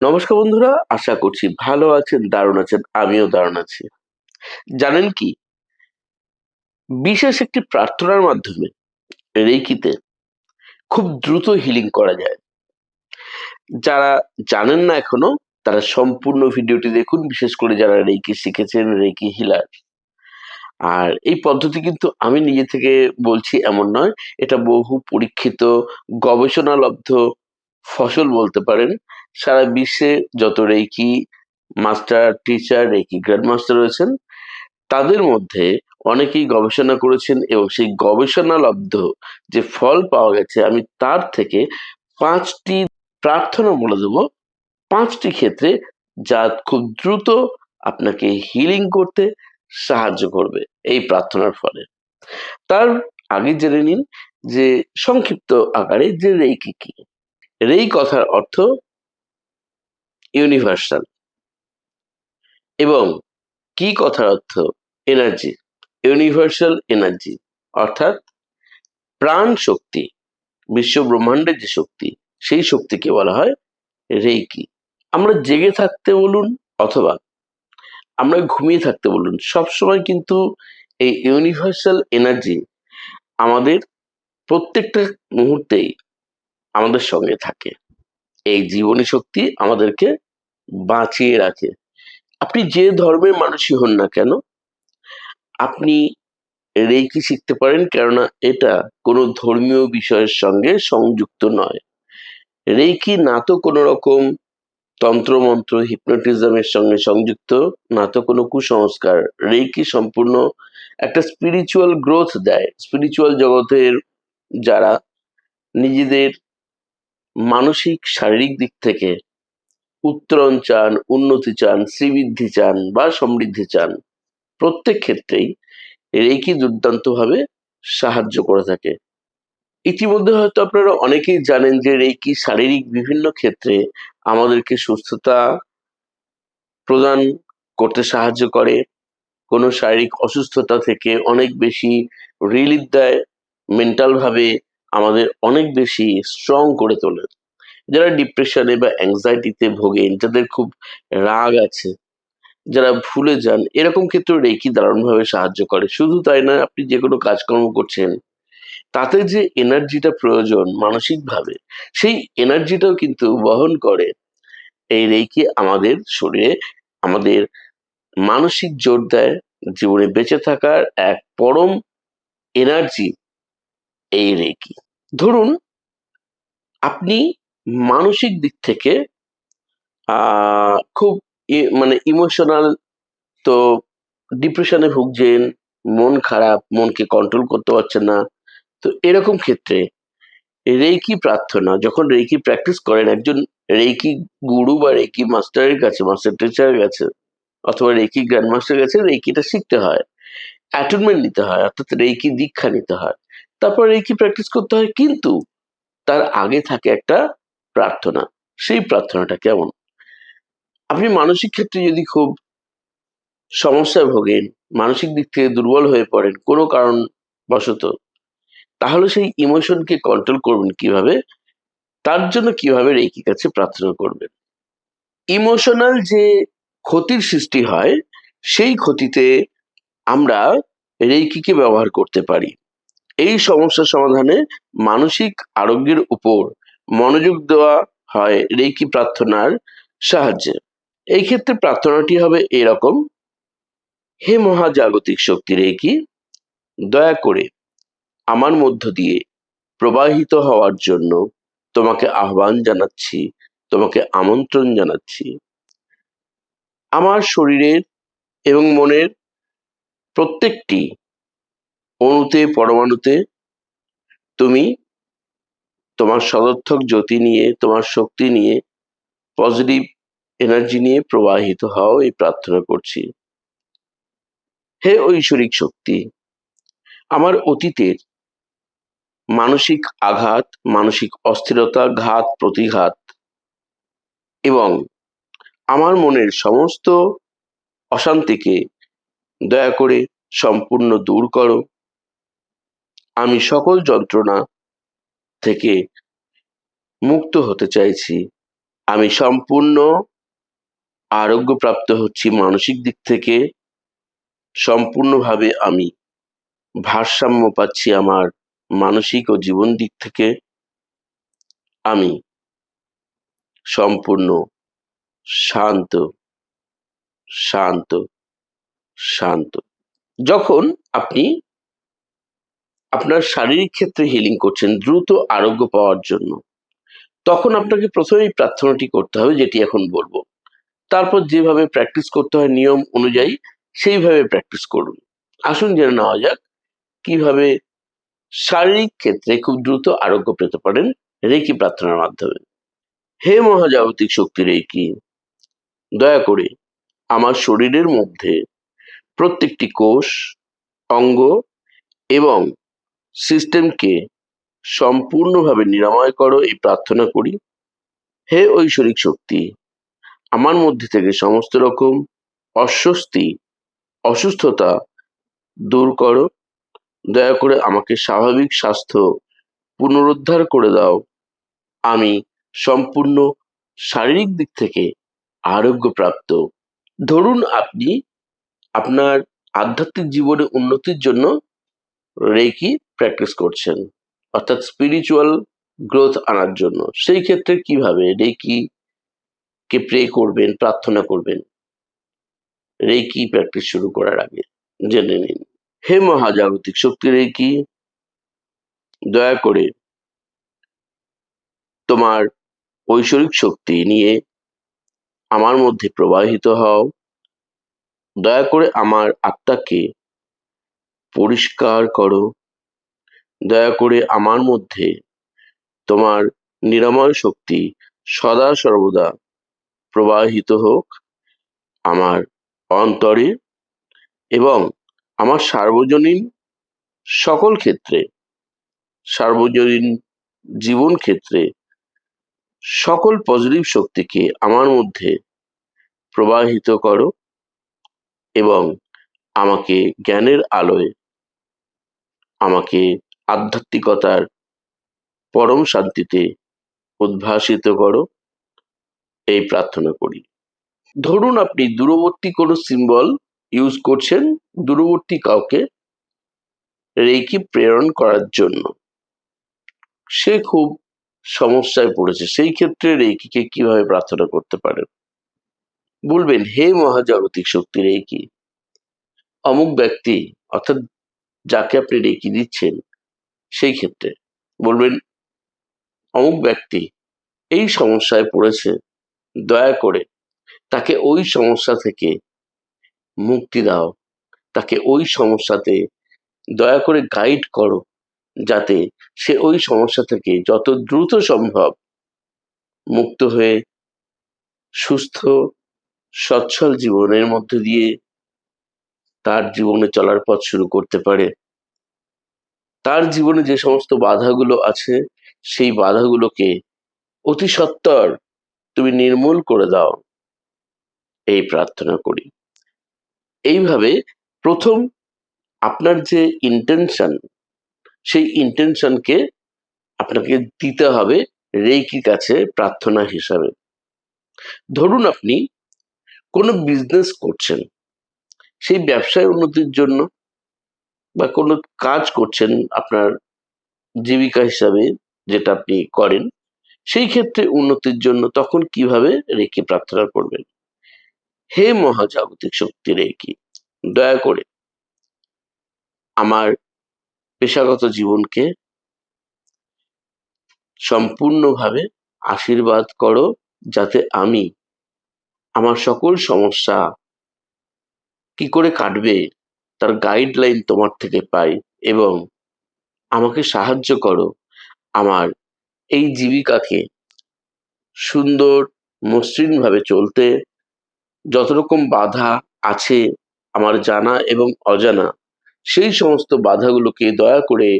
নমস্কার বন্ধুরা, আশা করছি ভালো আছেন, দারুণ আছেন, আমিও দারুণ আছি। জানেন কি? বিশেষ একটি প্রার্থনার মাধ্যমে রেকিতে খুব দ্রুত হিলিং করা যায়। যারা জানেন না এখনও, তারা সম্পূর্ণ ভিডিওটি দেখুন, বিশেষ করে যারা রেকি শিখেছেন রেকি হিলার আর এই পদ্ধতি কিন্তু আমি নিজে থেকে বলছি এমন নয়, এটা বহু পরীক্ষিত, গবেষণালব্ধ ফসল বলতে পারেন সারা বিশ্বে যত reiki master, teacher reiki grand master রয়েছেন, তাদের মধ্যে অনেকেই গবেষণা করেছেন এবং সেই গবেষণালব্ধ যে ফল পাওয়া গেছে, আমি তার থেকে পাঁচটি প্রার্থনা বলে দেব। পাঁচটি ক্ষেত্রে যা খুব দ্রুত আপনাকে হিলিং করতে সাহায্য করবে এই প্রার্থনার ফলে। তার আগে জেনে নিন যে সংক্ষিপ্ত আকারে যে রেইকি কি? রেই কথার অর্থ ইউনিভার্সাল। এবং কি কথার অর্থ? এনার্জি। Universal energy. অর্থাৎ প্রাণ শক্তি, বিশ্ব ব্রহ্মাণ্ডের যে শক্তি, সেই শক্তিকে বলা হয় রেইকি। আমরা জেগে থাকতে বলুন অথবা আমরা ঘুমিয়ে থাকতে বলুন, সবসময় কিন্তু এই ইউনিভার্সাল এনার্জি আমাদের প্রত্যেকটা মুহূর্তেই আমাদের সঙ্গে থাকে। এই জীবনী শক্তি আমাদেরকে বাঁচিয়ে রাখে। আপনি যে ধর্মের মানুষই হন না কেন, আপনি রেইকি শিখতে পারেন, কেননা এটা কোনো ধর্মীয় বিষয়ের সঙ্গে সংযুক্ত নয়। রেইকি না তো কোনো রকম তন্ত্রমন্ত্র, হিপনোটিজমের সঙ্গে সংযুক্ত, না তো কোনো কুসংস্কার। রেইকি সম্পূর্ণ একটা স্পিরিচুয়াল গ্রোথ দেয়। স্পিরিচুয়াল জগতের যারা নিজেদের মানসিক, শারীরিক দিক থেকে উত্তরণ চান, উন্নতি চান, শ্রীবৃদ্ধি চান বা সমৃদ্ধি চান, প্রত্যেক ক্ষেত্রেই রেকি দুর্দান্তভাবে সাহায্য করে থাকে। ইতিমধ্যে হয়তো আপনারা অনেকেই জানেন যে রেকি শারীরিক বিভিন্ন ক্ষেত্রে আমাদেরকে সুস্থতা প্রদান করতে সাহায্য করে। কোনো শারীরিক অসুস্থতা থেকে অনেক বেশি রিলিফ দেয়। মেন্টালভাবে আমাদের অনেক বেশি স্ট্রং করে তোলে। যারা ডিপ্রেশনে বা অ্যাংজাইটিতে ভোগেন, যাদের খুব রাগ আছে, যারা ভুলে যান, এরকম ক্ষেত্রে রেকি দারুণভাবে সাহায্য করে। শুধু তাই না আপনি যে কোনো কাজকর্ম করছেন, তাতে যে এনার্জিটা প্রয়োজন মানসিকভাবে, সেই এনার্জিটাও কিন্তু বহন করে। এই রেকি আমাদের শরীরে, আমাদের মানসিক জোর দেয়, জীবনে বেঁচে থাকার এক পরম এনার্জি এই রেকি। ধরুন, আপনি মানসিক দিক থেকে খুব মানে ইমোশনাল তো ডিপ্রেশনে ভুগছেন, মন খারাপ, মনকে কন্ট্রোল করতে পারছেন না। তো এরকম ক্ষেত্রে রেকি প্রার্থনা, যখন রেকি প্র্যাকটিস করেন, একজন রেকি গুরু বা রেকি মাস্টারের কাছে, মাস্টার টিচারের কাছে অথবা রেকি গ্র্যান্ড মাস্টারের কাছে রেকিটা শিখতে হয় অ্যাটনমেন্ট নিতে হয়, অর্থাৎ রেকি দীক্ষা নিতে হয়। তারপর রেকি প্র্যাকটিস করতে হয়, কিন্তু তার আগে থাকে একটা প্রার্থনা। সেই প্রার্থনাটা কেমন? আপনি মানসিক ক্ষেত্রে যদি খুব সমস্যায় ভোগেন, মানসিক দিক থেকে দুর্বল হয়ে পড়েন কোনো কারণ বশত তাহলে সেই ইমোশনকে কন্ট্রোল করবেন কীভাবে? তার জন্য কীভাবে রেকি কাছে প্রার্থনা করবেন? ইমোশনাল যে ক্ষতির সৃষ্টি হয়, সেই ক্ষতিতে আমরা রেকিকে ব্যবহার করতে পারি। এই সমস্যা সমাধানে মানসিক আরোগ্যের উপর মনোযোগ দেওয়া হয় রেকি প্রার্থনার সাহায্যে। এই ক্ষেত্রে প্রার্থনাটি হবে এরকম, হে মহাজাগতিক শক্তি রেকি, দয়া করে আমার মধ্য দিয়ে প্রবাহিত হওয়ার জন্য তোমাকে আহ্বান জানাচ্ছি, তোমাকে আমন্ত্রণ জানাচ্ছি। আমার শরীরের এবং মনের প্রত্যেকটি অণুতে, পরমাণুতে তুমি তোমার সদর্থক জ্যোতি নিয়ে, তোমার শক্তি নিয়ে পজিটিভ এনার্জি নিয়ে প্রবাহিত হও, এই প্রার্থনা করছি। হে ঐশ্বরিক শক্তি, আমার অতীতের মানসিক আঘাত, মানসিক অস্থিরতা, ঘাত, প্রতিঘাত এবং আমার মনের সমস্ত অশান্তিকে দয়া করে সম্পূর্ণ দূর করো। আমি সকল যন্ত্রণা থেকে মুক্ত হতে চাইছি। আমি সম্পূর্ণ আরোগ্যপ্রাপ্ত হচ্ছি মানসিক দিক থেকে। সম্পূর্ণভাবে আমি ভারসাম্য পাচ্ছি আমার মানসিক ও জীবন দিক থেকে। আমি সম্পূর্ণ শান্ত শান্ত শান্ত। যখন আপনি আপনার শারীরিক ক্ষেত্রে হিলিং করছেন দ্রুত আরোগ্য পাওয়ার জন্য। তখন আপনাকে প্রথমেই প্রার্থনাটি করতে হবে, যেটি এখন বলব। তারপর যেভাবে প্র্যাকটিস করতে হয় নিয়ম অনুযায়ী সেইভাবে প্র্যাকটিস করুন। আসুন জেনে নেওয়া যাক কীভাবে শারীরিক ক্ষেত্রে খুব দ্রুত আরোগ্য পেতে পারেন রেকি প্রার্থনার মাধ্যমে। হে মহাজাগতিক শক্তি রেকি, দয়া করে আমার শরীরের মধ্যে প্রত্যেকটি কোষ, অঙ্গ এবং সিস্টেমকে সম্পূর্ণভাবে নিরাময় করো, এই প্রার্থনা করি। হে ঐশ্বরিক শক্তি, আমার মধ্যে থেকে সমস্ত রকম অস্বস্তি, অসুস্থতা দূর করো। দয়া করে আমাকে স্বাভাবিক স্বাস্থ্য পুনরুদ্ধার করে দাও। আমি সম্পূর্ণ শারীরিক দিক থেকে আরোগ্যপ্রাপ্ত। ধরুন আপনি আপনার আধ্যাত্মিক জীবনে উন্নতির জন্য রেকি প্র্যাকটিস করছেন, অর্থাৎ স্পিরিচুয়াল গ্রোথ আনার জন্য। সেই ক্ষেত্রে কীভাবে রেকি কে প্রে করবেন, প্রার্থনা করবেন? রেকি প্র্যাকটিস শুরু করার আগে জেনে নিন। হে মহাজাগতিক শক্তি রেকি দয়া করে তোমার ঐশ্বরিক শক্তি নিয়ে আমার মধ্যে প্রবাহিত হও। দয়া করে আমার আত্মাকে পরিষ্কার করো। দয়া করে আমার মধ্যে তোমার নিরাময় শক্তি সদা সর্বদা প্রবাহিত হোক। আমার অন্তরে এবং আমার সার্বজনীন সকল ক্ষেত্রে, সার্বজনীন জীবন ক্ষেত্রে সকল পজিটিভ শক্তিকে আমার মধ্যে প্রবাহিত করো এবং আমাকে জ্ঞানের আলোয়, আমাকে আধ্যাত্মিকতার পরম শান্তিতে উদ্ভাসিত করো, এই প্রার্থনা করি। ধরুন আপনি দূরবর্তী কোনো সিম্বল ইউজ করছেন, দূরবর্তী কাউকে রেকি প্রেরণ করার জন্য। সে খুব সমস্যায় পড়েছে, সেই ক্ষেত্রে রেকিকে কীভাবে প্রার্থনা করতে পারেন? বলবেন, হে মহাজাগতিক শক্তি রেকি অমুক ব্যক্তি, অর্থাৎ যাকে আপনি রেকি দিচ্ছেন, সেই ক্ষেত্রে বলবেন, অমুক ব্যক্তি এই সমস্যায় পড়েছে, দয়া করে তাকে ওই সমস্যা থেকে মুক্তি দাও, তাকে ওই সমস্যাতে দয়া করে গাইড করো, যাতে সে ওই সমস্যা থেকে যত দ্রুত সম্ভব মুক্ত হয়ে সুস্থ, সচ্ছল জীবনের মধ্যে দিয়ে তার জীবনে চলার পথ শুরু করতে পারে। তার জীবনে যে সমস্ত বাধাগুলো আছে, সেই বাধাগুলোকে অতি সত্বর তুমি নির্মূল করে দাও। এই প্রার্থনা করি। এইভাবে প্রথম আপনার যে ইন্টেনশন সেই ইন্টেনশনকে আপনাকে দিতে হবে রেইকির কাছে প্রার্থনা হিসাবে। ধরুন আপনি কোনো বিজনেস করছেন। সেই ব্যবসায় উন্নতির জন্য বা কোনো কাজ করছেন আপনার জীবিকা হিসাবে যেটা আপনি করেন, সেই ক্ষেত্রে উন্নতির জন্য তখন কীভাবে রেখে প্রার্থনা করবেন? হে মহাজাগতিক শক্তি রেখি, দয়া করে আমার পেশাগত জীবনকে সম্পূর্ণভাবে আশীর্বাদ করো, যাতে আমি আমার সকল সমস্যা কি করে কাটবে? তার গাইডলাইন তোমার থেকে পাই এবং আমাকে সাহায্য করো। আমার এই জীবিকাকে সুন্দর, মসৃণভাবে চলতে যত রকম বাধা আছে আমার জানা এবং অজানা, সেই সমস্ত বাধাগুলোকে দয়া করে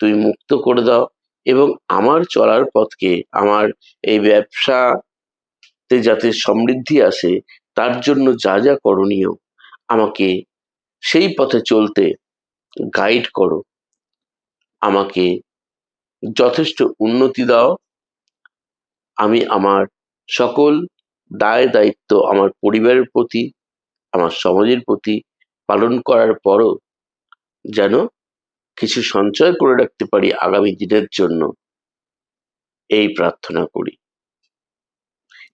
তুমি মুক্ত করে দাও এবং আমার চলার পথকে, আমার এই ব্যবসাতে যাতে সমৃদ্ধি আসে, তার জন্য যা যা করণীয় আমাকে সেই পথে চলতে গাইড করো। আমাকে যথেষ্ট উন্নতি দাও। আমি আমার সকল দায় দায়িত্ব আমার পরিবারের প্রতি, আমার সমাজের প্রতি পালন করার পরও যেন কিছু সঞ্চয় করে রাখতে পারি আগামী দিনের জন্য। এই প্রার্থনা করি।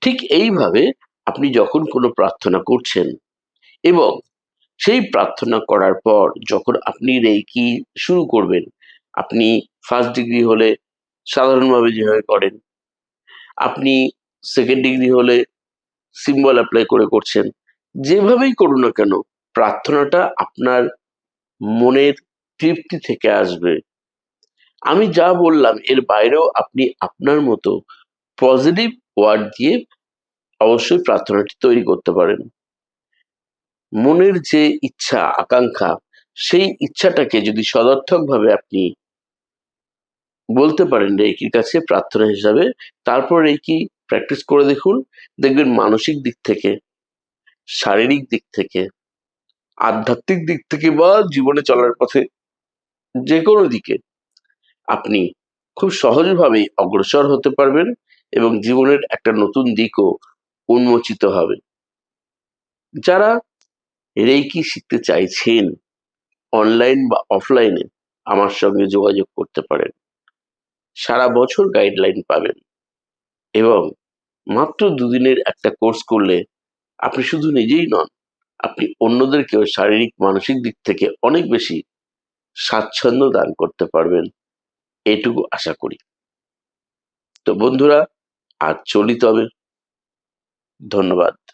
ঠিক এইভাবে আপনি যখন কোনো প্রার্থনা করছেন এবং সেই প্রার্থনা করার পর যখন আপনি রেকি শুরু করবেন, আপনি ফার্স্ট ডিগ্রি হলে সাধারণভাবে যেভাবে করেন, আপনি সেকেন্ড ডিগ্রি হলে সিম্বল অ্যাপ্লাই করে করছেন, যেভাবেই করুন না কেন, প্রার্থনাটা আপনার মনের তৃপ্তি থেকে আসবে। আমি যা বললাম, এর বাইরেও আপনি আপনার মতো পজিটিভ ওয়ার্ড দিয়ে অবশ্যই প্রার্থনাটি তৈরি করতে পারেন। মনের যে ইচ্ছা, আকাঙ্ক্ষা, সেই ইচ্ছাটাকে যদি সদর্থকভাবে আপনি বলতে পারেন রেকির কাছে প্রার্থনা হিসাবে, তারপর রেকি প্র্যাকটিস করে দেখুন, দেখবেন মানসিক দিক থেকে, শারীরিক দিক থেকে, আধ্যাত্মিক দিক থেকে বা জীবনে চলার পথে যে কোনো দিকে আপনি খুব সহজভাবেই অগ্রসর হতে পারবেন এবং জীবনের একটা নতুন দিকও উন্মোচিত হবে। যারা রেকি শিখতে চাইছেন? অনলাইন বা অফলাইনে আমার সঙ্গে যোগাযোগ করতে পারেন। সারা বছর গাইডলাইন পাবেন। এবং মাত্র দুদিনের একটা কোর্স করলে আপনি শুধু নিজেই নন, আপনি অন্যদেরকেও শারীরিক, মানসিক দিক থেকে অনেক বেশি স্বাচ্ছন্দ্য দান করতে পারবেন। এটুকু আশা করি। তো বন্ধুরা, আজ চলি তবে। ধন্যবাদ।